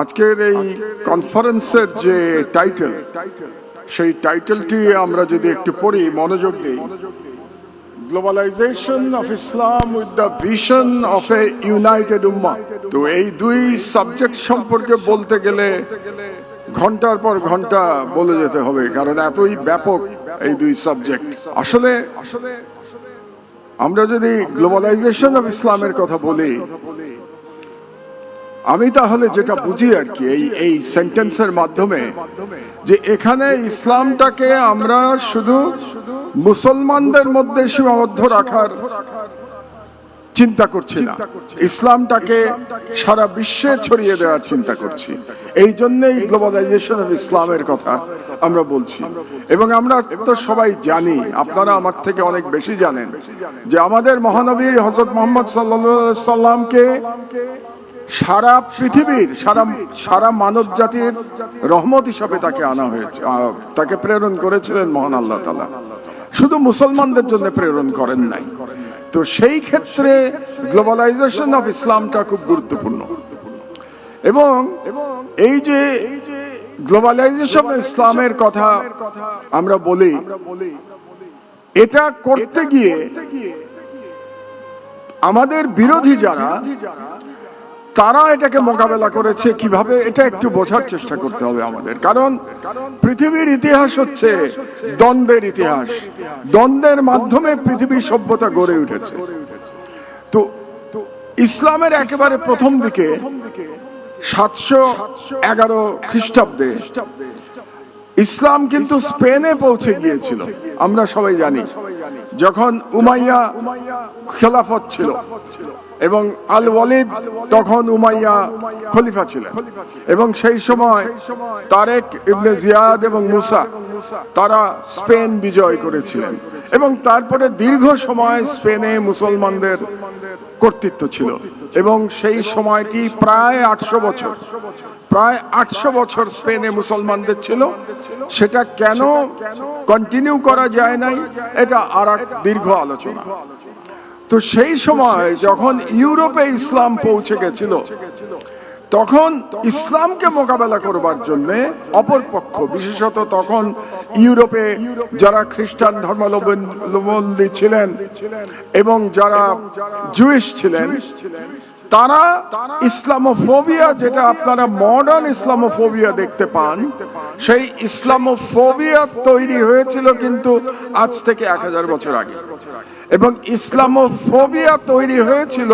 আজকের এই কনফারেন্সের যে টাইটেল সেই টাইটেলটি আমরা যদি একটু পড়ি, মনোযোগ দিই। Globalization of Islam with the vision of a united উম্মা তো এই দুই সাবজেক্ট সম্পর্কে বলতে গেলে ঘণ্টার পর ঘণ্টা বলে যেতে হবে, কারণ এতই ব্যাপক এই দুই সাবজেক্ট আসলে আমরা যদি গ্লোবালাইজেশন অফ ইসলামের কথা বলি আমি তাহলে যেটা বুঝি আর কি, এই এই সেন্টেন্সের মাধ্যমে, যে এখানে ইসলামটাকে আমরা শুধু মুসলমানদের মধ্যে সীমাবদ্ধ রাখার চিন্তা করছি না। ইসলামটাকে সারা বিশ্বে ছড়িয়ে দেওয়ার চিন্তা করছি। এই জন্যই গ্লোবালাইজেশন অফ ইসলামের কথা আমরা বলছি। এবং আমরা তো সবাই জানি, আপনারা আমার থেকে অনেক বেশি জানেন, যে আমাদের মহানবী হজরত মোহাম্মদ সাল্লা সাল্লামকে সারা পৃথিবীর, সারা সারা মানব জাতির রহমত হিসাবে তাকে আনা হয়েছে তাকে প্রেরণ করেছিলেন মহান আল্লাহ তালা শুধু মুসলমানদের জন্য প্রেরণ করেন নাই। তো সেই ক্ষেত্রে গ্লোবালাইজেশন অফ ইসলামটা খুব গুরুত্বপূর্ণ। এবং এই যে গ্লোবালাইজেশন ইসলামের কথা আমরা বলি, এটা করতে গিয়ে আমাদের বিরোধী যারা তারা এটাকে মোকাবেলা করেছে, কীভাবে, এটা একটু বোঝার চেষ্টা করতে হবে আমাদের। কারণ পৃথিবীর ইতিহাস হচ্ছে দ্বন্দ্বের ইতিহাস। দ্বন্দ্বের মাধ্যমে পৃথিবীর সভ্যতা গড়ে উঠেছে। তো ইসলামের একেবারে প্রথম দিকে সাতশো এগারো খ্রিস্টাব্দে ইসলাম কিন্তু স্পেনে পৌঁছে গিয়েছিল, আমরা সবাই জানি। যখন উমাইয়া খেলাফত ছিল এবং আল ওয়ালিদ তখন উমাইয়া খলিফা ছিলেন। এবং সেই সময় তারেক ইবনে জিয়াদ এবং মুসা, তারা স্পেন বিজয় করেছিলেন। এবং তারপরে দীর্ঘ সময় স্পেনে মুসলমানদের কর্তৃত্ব ছিল। এবং সেই সময়টি প্রায় আটশো বছর। প্রায় আটশো বছর স্পেনে মুসলমানদের ছিল। সেটা কেন কন্টিনিউ করা যায় নাই, এটা আর দীর্ঘ আলোচনা। তো সেই সময় যখন ইউরোপে ইসলাম পৌঁছে গেছিল, তখন ইসলামকে মোকাবেলা করবার জন্য অপরপক্ষ, বিশেষত তখন ইউরোপে যারা খ্রিস্টান ধর্মাবলম্বী ছিলেন এবং যারা জুইশ ছিলেন, তারা ইসলামোফোবিয়া যেটা আপনারা মডার্ন ইসলামোফোবিয়া দেখতে পান, সেই ইসলামোফোবিয়া তৈরি হয়েছিল কিন্তু আজ থেকে এক হাজার বছর আগে। এবং ইসলামোফোবিয়া তৈরি হয়েছিল।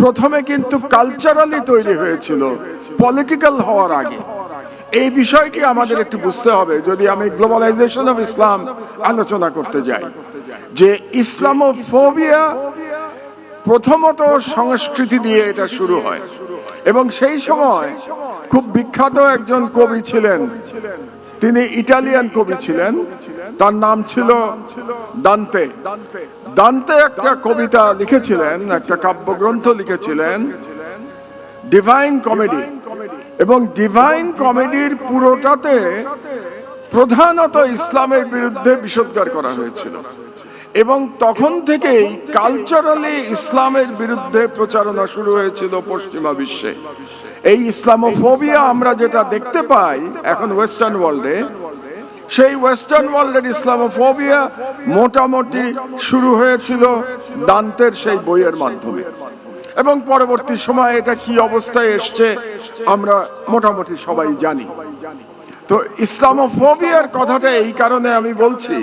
প্রথমে কিন্তু কালচারালি তৈরি হয়েছিল পলিটিক্যাল হওয়ার আগে। এই বিষয়টি আমাদের একটু বুঝতে হবে, যদি আমি গ্লোবালাইজেশন অফ ইসলাম আলোচনা করতে যাই, যে ইসলামোফোবিয়া প্রথমত সংস্কৃতি দিয়ে এটা শুরু হয়। এবং সেই সময় খুব বিখ্যাত একজন কবি ছিলেন তিনি ইটালিয়ান কবি ছিলেন। তার নাম ছিল দান্তে। দান্তে একটা কবিতা লিখেছিলেন, একটা কাব্যগ্রন্থ লিখেছিলেন। ডিভাইন কমেডি এবং ডিভাইন কমেডির পুরোটাতে প্রধানত ইসলামের বিরুদ্ধে বিষোদ্গার করা হয়েছিল। এবং তখন থেকেই কালচারালি ইসলামের বিরুদ্ধে প্রচারণা শুরু হয়েছিল পশ্চিমা বিশ্বে। এই ইসলামোফোবিয়া আমরা যেটা দেখতে পাই এখন ওয়েস্টার্ন ওয়ার্ল্ডে সেই ওয়েস্টার্ন ওয়ার্ল্ডের ইসলামোফোবিয়া মোটামুটি শুরু হয়েছিল দান্তের সেই বইয়ের মাধ্যমে। এবং পরবর্তী সময় এটা কি অবস্থায় এসছে আমরা মোটামুটি সবাই জানি। তো ইসলামোফোবিয়ার কথাটা এই কারণে আমি বলছি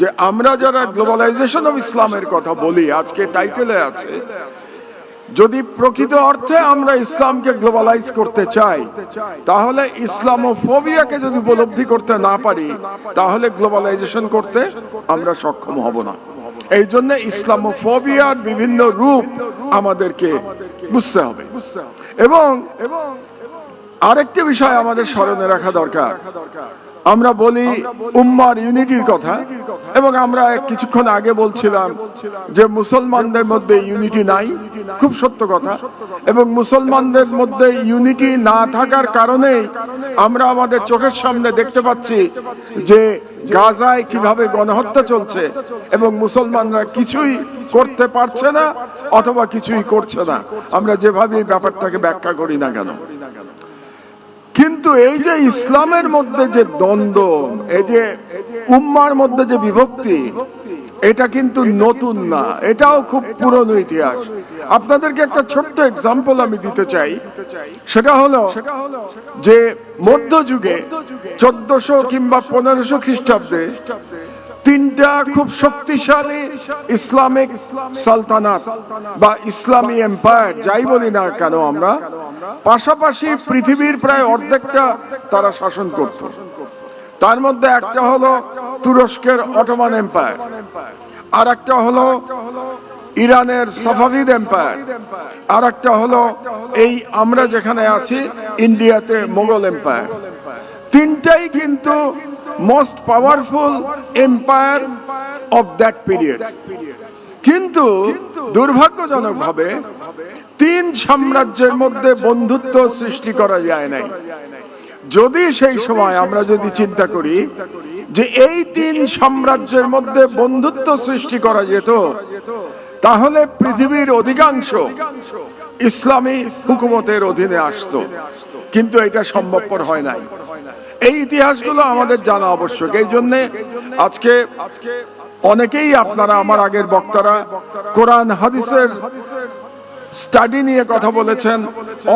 যে আমরা যারা গ্লোবালাইজেশন অফ ইসলামের কথা বলি, আজকে টাইটেলে আছে যদি প্রকৃত অর্থে আমরা ইসলামকে গ্লোবালাইজ করতে চাই, তাহলে ইসলামোফোবিয়াকে যদি উপলব্ধি করতে না পারি, তাহলে গ্লোবালাইজেশন করতে আমরা সক্ষম হব না। এই জন্য ইসলামোফোবিয়ার বিভিন্ন রূপ আমাদেরকে বুঝতে হবে। এবং এবং আরেকটি বিষয় আমাদের স্মরণে রাখা দরকার। আমরা বলি উম্মার ইউনিটির কথা, এবং আমরা কিছুক্ষণ আগে বলছিলাম যে মুসলমানদের মধ্যে ইউনিটি নাই, খুব সত্য কথা, এবং মুসলমানদের মধ্যে ইউনিটি না থাকার কারণে আমরা আমাদের চোখের সামনে দেখতে পাচ্ছি যে গাজায় কীভাবে গণহত্যা চলছে, এবং মুসলমানরা কিছুই করতে পারছে না, অথবা কিছুই করছে না। আমরা যেভাবে ব্যাপারটাকে ব্যাখ্যা করি না কেন? কিন্তু এই যে ইসলামের মধ্যে যে দ্বন্দ্ব, এই যে উম্মার মধ্যে যে বিভক্তি, এটা কিন্তু নতুন না। এটাও খুব পুরনো ইতিহাস। আপনাদেরকে একটা ছোট্ট এক্সাম্পল আমি দিতে চাই। সেটা হলো যে মধ্যযুগে চোদ্দশো কিংবা পনেরোশো খ্রিস্টাব্দে তিনটা খুব শক্তিশালী ইসলামিক সালতানাত বা ইসলামী এম্পায়ার যাই বলি না কেন আমরা, পাশাপাশি পৃথিবীর প্রায় অর্ধেকটা তারা শাসন করত। তার মধ্যে একটা হলো তুরস্কের অটোমান এম্পায়ার আর একটা হলো ইরানের সাফাভিদ এম্পায়ার আর একটা হলো এই আমরা যেখানে আছি, ইন্ডিয়াতে মোগল এম্পায়ার তিনটাই কিন্তু most powerful empire of that period কিন্তু দুর্ভাগ্যজনক ভাবে তিন সাম্রাজ্যের মধ্যে বন্ধুত্ব সৃষ্টি করা যায় নাই। যদি সেই সময় আমরা যদি চিন্তা করি যে এই তিন সাম্রাজ্যের মধ্যে বন্ধুত্ব সৃষ্টি করা যেত, তাহলে পৃথিবীর অধিকাংশ ইসলামী হুকুমতের অধীনে আসতো। কিন্তু এটা সম্ভবপর হয় নাই। এই ইতিহাসগুলো আমাদের জানা আবশ্যক। এই জন্যে আজকে অনেকেই আপনারা, আমার আগের বক্তারা, কোরআন, হাদিসের স্টাডি নিয়ে কথা বলেছেন,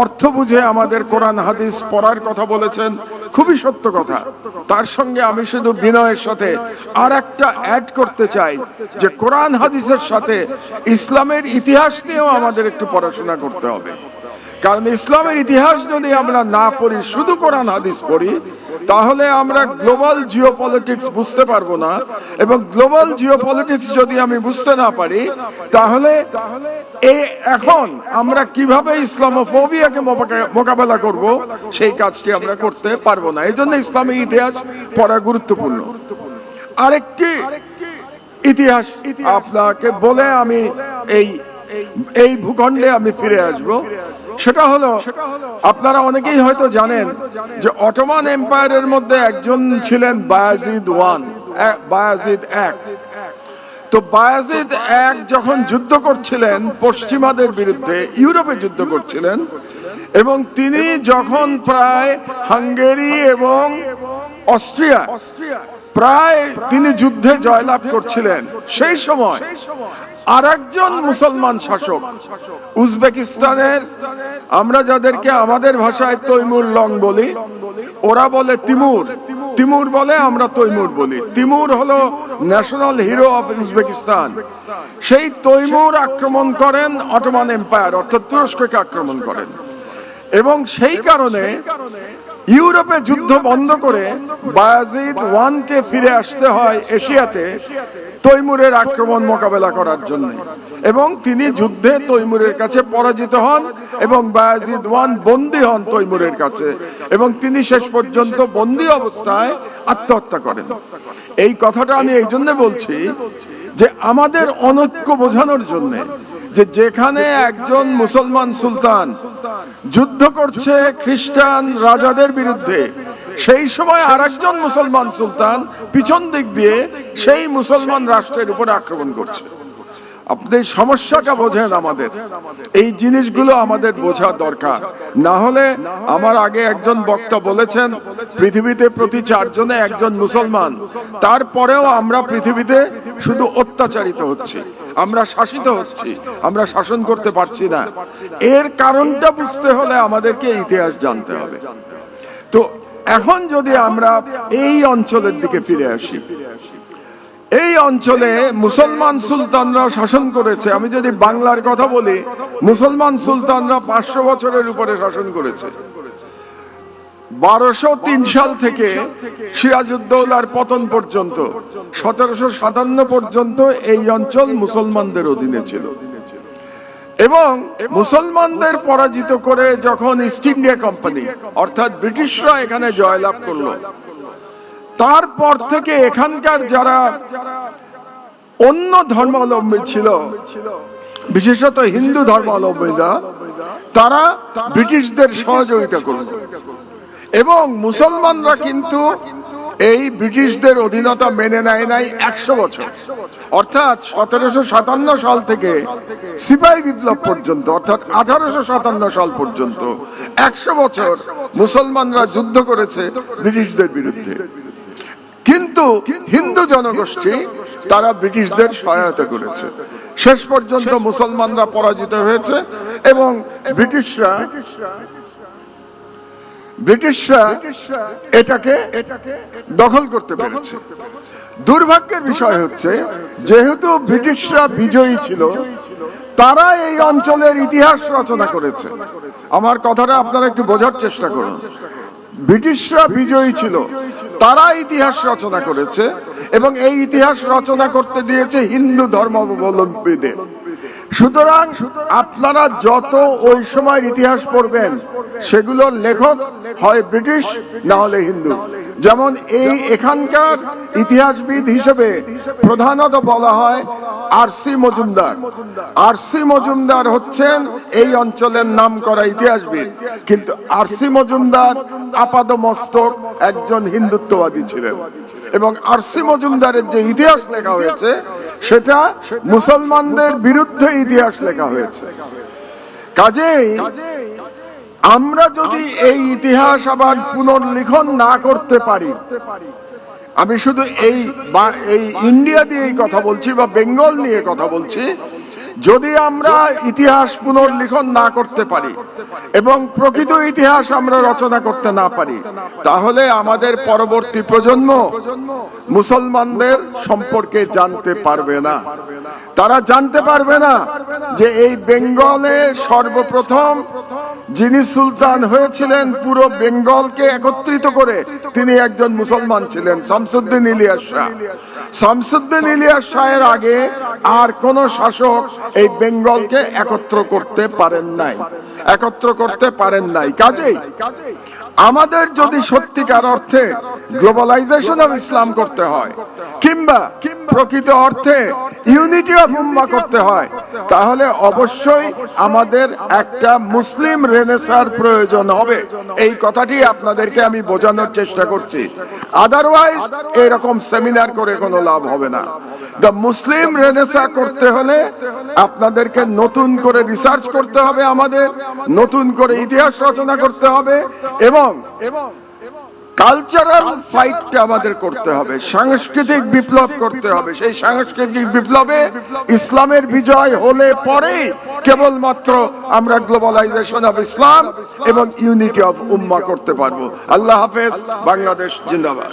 অর্থ বুঝে আমাদের কোরআন, হাদিস পড়ার কথা বলেছেন, খুবই সত্য কথা। তার সঙ্গে আমি শুধু বিনয়ের সাথে আর একটা অ্যাড করতে চাই, যে কোরআন, হাদিসের সাথে ইসলামের ইতিহাস নিয়েও আমাদের একটু পড়াশোনা করতে হবে। কারণ ইসলামের ইতিহাস যদি আমরা না পড়ি, শুধু কোরআন, হাদিস পড়ি, তাহলে আমরা গ্লোবাল জিও পলিটিক্স বুঝতে পারব না। এবং গ্লোবাল জিও পলিটিক্স যদি আমি বুঝতে না পারি, তাহলে এই এখন আমরা কীভাবে ইসলামোফোবিয়াকে মোকাবে- মোকাবেলা করব, সেই কাজটি আমরা করতে পারব না। এই জন্য ইসলামী ইতিহাস পড়া গুরুত্বপূর্ণ। আরেকটি ইতিহাস আপনাকে বলে আমি এই এই ভূখণ্ডে আমি ফিরে আসব। সেটা হলো, আপনারা অনেকেই হয়তো জানেন যে অটোমান এম্পায়ারের মধ্যে একজন ছিলেন বায়াজিদ ওয়ান বায়াজিদ এক। তো বায়াজিদ এক যখন যুদ্ধ করছিলেন পশ্চিমাদের বিরুদ্ধে, ইউরোপে যুদ্ধ করছিলেন, এবং তিনি যখন প্রায় হাঙ্গেরি এবং অস্ট্রিয়া প্রায় তিনি যুদ্ধে জয়লাভ করছিলেন। সেই সময় আর একজন মুসলমান শাসক, উজবেকিস্তানের, আমরা যাদেরকে আমাদের ভাষায় তৈমুর লং বলি, ওরা বলে তিমুর। তিমুর বলে আমরা তৈমুর বলি। তিমুর হলো ন্যাশনাল হিরো অফ উজবেকিস্তান। সেই তৈমুর আক্রমণ করেন অটোমান এম্পায়ার, অর্থাৎ তুরস্ককে আক্রমণ করেন। এবং সেই কারণে ইউরোপে যুদ্ধ বন্ধ করে বায়াজিদ ওয়ানকে ফিরে আসতে হয় এশিয়াতে তৈমুরের আক্রমণ মোকাবেলা করার জন্য। এবং তিনি যুদ্ধে তৈমুরের কাছে পরাজিত হন এবং বায়াজিদ ওয়ান বন্দী হন তৈমুরের কাছে। এবং তিনি শেষ পর্যন্ত বন্দী অবস্থায় আত্মহত্যা করেন। এই কথাটা আমি এই জন্য বলছি যে আমাদের অনৈক্য বোঝানোর জন্য যে যেখানে একজন মুসলমান সুলতান যুদ্ধ করছে খ্রিস্টান রাজাদের বিরুদ্ধে। সেই সময় আর মুসলমান সুলতান পিছন দিক দিয়ে সেই মুসলমান রাষ্ট্রের উপরে আক্রমণ করছে। আপনি সমস্যাটা বোঝেন আমাদের। এই জিনিসগুলো আমাদের বোঝা দরকার। না হলে আমার আগে একজন বক্তা বলেছেন, পৃথিবীতে প্রতি চারজনে একজন মুসলমান। তারপরেও আমরা পৃথিবীতে শুধু অত্যাচারিত হচ্ছি। আমরা শাসিত হচ্ছি। আমরা শাসন করতে পারছি না। এর কারণটা বুঝতে হলে আমাদেরকে ইতিহাস জানতে হবে। তো এখন যদি আমরা এই অঞ্চলের দিকে ফিরে আসি এই অঞ্চলে মুসলমান সুলতানরা শাসন করেছে। আমি যদি বাংলার কথা বলি, মুসলমান সুলতানরা পাঁচশো বছরের উপরে শাসন করেছে। বারোশো তিন সাল থেকে সিরাজউদ্দৌলার পতন পর্যন্ত, সতেরোশো সাতান্ন পর্যন্ত এই অঞ্চল মুসলমানদের অধীনে ছিল। এবং মুসলমানদের পরাজিত করে যখন ইস্ট ইন্ডিয়া কোম্পানি, অর্থাৎ ব্রিটিশরা এখানে জয়লাভ করল তারপর থেকে এখানকার যারা অন্য ধর্মাবলম্বী ছিল, বিশেষত হিন্দু ধর্মাবলম্বীরা, তারা ব্রিটিশদের সহযোগিতা করল। এবং মুসলমানরা কিন্তু এই ব্রিটিশদের অধীনতা মেনে নেয় নাই একশো বছর। অর্থাৎ সতেরোশো সাতান্ন সাল থেকে সিপাহী বিপ্লব পর্যন্ত, অর্থাৎ আঠারোশো সাতান্ন সাল পর্যন্ত একশো বছর মুসলমানরা যুদ্ধ করেছে ব্রিটিশদের বিরুদ্ধে। কিন্তু হিন্দু জনগোষ্ঠী তারা ব্রিটিশদের সহায়তা করেছে। শেষ পর্যন্ত মুসলমানরা পরাজিত হয়েছে এবং ব্রিটিশরা ব্রিটিশরা এটাকে দখল করতে পেরেছে। দুর্ভাগ্যের বিষয় হচ্ছে যেহেতু ব্রিটিশরা বিজয়ী ছিল তারা এই অঞ্চলের ইতিহাস রচনা করেছে। আমার কথাটা আপনারা একটু বোঝার চেষ্টা করুন। ব্রিটিশরা বিজয়ী ছিল। তারা ইতিহাস রচনা করেছে এবং এই ইতিহাস রচনা করতে দিয়েছে হিন্দু ধর্মাবলম্বীদের। সুতরাং আপনারা যত ওই সময় ইতিহাস পড়বেন, সেগুলোর লেখক হয় ব্রিটিশ, না হলে হিন্দু। যেমন এই এখানকার ইতিহাসবিদ হিসেবে প্রধানত বলা হয় আরসি মজুমদার। আরসি মজুমদার হচ্ছেন এই অঞ্চলের নাম করা ইতিহাসবিদ। কিন্তু আরসি মজুমদার আপাদ মস্তক একজন হিন্দুত্ববাদী ছিলেন। এবং আরসি মজুমদারের যে ইতিহাস লেখা হয়েছে সেটা মুসলমানদের বিরুদ্ধে ইতিহাস লেখা হয়েছে। কাজেই আমরা যদি এই ইতিহাস আবার পুনর্লিখন না করতে পারি আমি শুধু এই বা এই ইন্ডিয়া দিয়ে কথা বলছি বা বেঙ্গল নিয়ে কথা বলছি যদি আমরা ইতিহাস পুনর্লিখন না করতে পারি এবং প্রকৃত ইতিহাস আমরা রচনা করতে না পারি তাহলে আমাদের পরবর্তী প্রজন্ম মুসলমানদের সম্পর্কে জানতে পারবে না। তারা জানতে পারবে না যে এই বেঙ্গলে সর্বপ্রথম যিনি সুলতান হয়েছিলেন, পুরো বেঙ্গলকে একত্রিত করে তিনি একজন মুসলমান ছিলেন, শামসুদ্দিন ইলিয়াস শাহ। শামসুদ্দিন ইলিয়াস শাহের আগে আর কোন শাসক এই বেঙ্গলকে একত্র করতে পারেন নাই। একত্র করতে পারেন নাই। কাজেই আমাদের যদি সত্যিকার অর্থে গ্লোবালাইজেশন অফ ইসলাম করতে হয়, কিংবা প্রকৃত অর্থে ইউনিটি অফ উম্মা করতে হয়। তাহলে অবশ্যই আমাদের একটা মুসলিম রেনেসার প্রয়োজন হবে। এই কথাটি আপনাদেরকে আমি বোঝানোর চেষ্টা করছি। আদারওয়াইজ এরকম সেমিনার করে কোনো লাভ হবে না। দ্য মুসলিম রেনেসা করতে হলে আপনাদেরকে নতুন করে রিসার্চ করতে হবে আমাদের, নতুন করে ইতিহাস রচনা করতে হবে এবং কালচারাল ফাইটটা আমাদের করতে হবে। সাংস্কৃতিক বিপ্লব করতে হবে। সেই সাংস্কৃতিক বিপ্লবে ইসলামের বিজয় হলে পরে কেবলমাত্র আমরা গ্লোবালাইজেশন অফ ইসলাম এবং ইউনিটি অফ উম্মা করতে পারব। আল্লাহ হাফেজ, বাংলাদেশ জিন্দাবাদ।